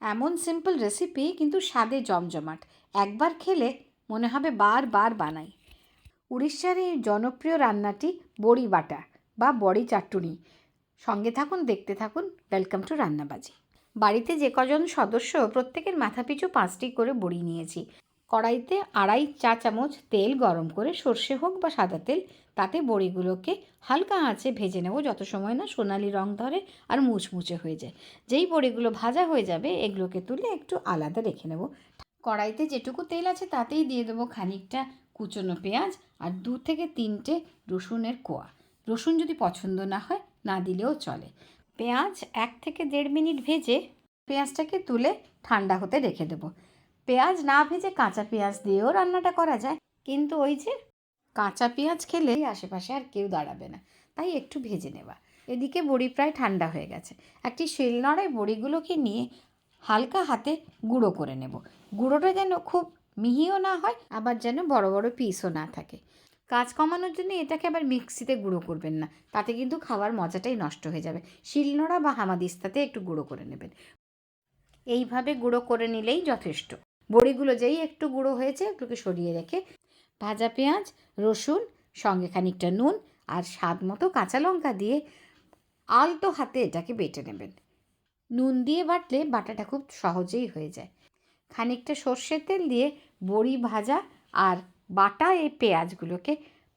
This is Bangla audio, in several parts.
এমন সিম্পল রেসিপি কিন্তু স্বাদে জমজমাট। একবার খেলে মনে হবে বারবার বানাই। উড়িষ্যার এই জনপ্রিয় রান্নাটি বড়ি বাটা বা বড়ি চাটুনি। সঙ্গে থাকুন, দেখতে থাকুন। Welcome to Rannabaji. বাড়িতে যে কজন সদস্য, প্রত্যেকের মাথাপিছু পাঁচটি করে বড়ি নিয়েছি। কড়াইতে আড়াই চা চামচ তেল গরম করে সর্ষে হোক বা সাদা তেল, তাতে বড়িগুলোকে হালকা আঁচে ভেজে নেব যত সময় না সোনালি রং ধরে আর মুচমুচে হয়ে যায়। যেই বড়িগুলো ভাজা হয়ে যাবে, এগুলোকে তুলে একটু আলাদা রেখে নেব। কড়াইতে যেটুকু তেল আছে, তাতেই দিয়ে দেবো খানিকটা কুচনো পেঁয়াজ আর দু থেকে তিনটে রসুনের কোয়া। রসুন যদি পছন্দ না হয়, না দিলেও চলে। পেঁয়াজ এক থেকে দেড় মিনিট ভেজে পেঁয়াজটাকে তুলে ঠান্ডা হতে রেখে দেবো। পেঁয়াজ না ভেজে কাঁচা পেঁয়াজ দিয়েও রান্নাটা করা যায়। কিন্তু ওই যে কাঁচা পেঁয়াজ খেলে আশেপাশে আর কেউ দাঁড়াবে না। তাই একটু ভেজে নেওয়া। এদিকে বড়ি প্রায় ঠান্ডা হয়ে গেছে। একটি শিলনোড়ায় বড়িগুলোকে নিয়ে হালকা হাতে গুঁড়ো করে নেব। গুঁড়োটা যেন খুব মিহিও না হয়, আবার যেন বড় বড় পিসও না থাকে। কাজ কমানোর জন্য এটাকে আবার মিক্সিতে গুঁড়ো করবেন না। তাতে কিন্তু খাওয়ার মজাটাই নষ্ট হয়ে যাবে। শিলনোড়া বা হামাদিস্তাতে একটু গুঁড়ো করে নেবেন। এইভাবে গুঁড়ো করে নিলেই যথেষ্ট। বড়িগুলো যেই একটু গুঁড়ো হয়েছে এগুলোকে সরিয়ে রেখে ভাজা পেঁয়াজ, রসুন, সঙ্গে খানিকটা নুন আর স্বাদ মতো কাঁচা লঙ্কা দিয়ে আলতো হাতে এটাকে বেটে নেবেন। নুন দিয়ে বাটলে বাটাটা খুব সহজেই হয়ে যায়। খানিকটা সর্ষের তেল দিয়ে বড়ি ভাজা আর বাটা এই পেঁয়াজগুলোকে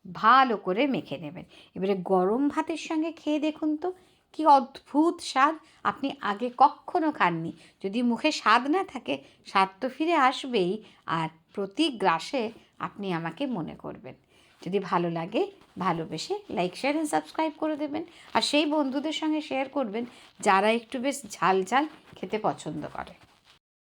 ভালো করে মেখে নেবেন। এবারে গরম ভাতের সঙ্গে খেয়ে দেখুন তো কি অদ্ভুত স্বাদ। আপনি আগে কখনো খাননি। যদি মুখে স্বাদ না থাকে, স্বাদ তো ফিরে আসবেই। আর প্রতি গ্রাসে আপনি আমাকে মনে করবেন। যদি ভালো লাগে, ভালোবেসে লাইক শেয়ার অ্যান্ড সাবস্ক্রাইব করে দেবেন। আর সেই বন্ধুদের সঙ্গে শেয়ার করবেন, যারা একটু বেশ ঝাল ঝাল খেতে পছন্দ করে।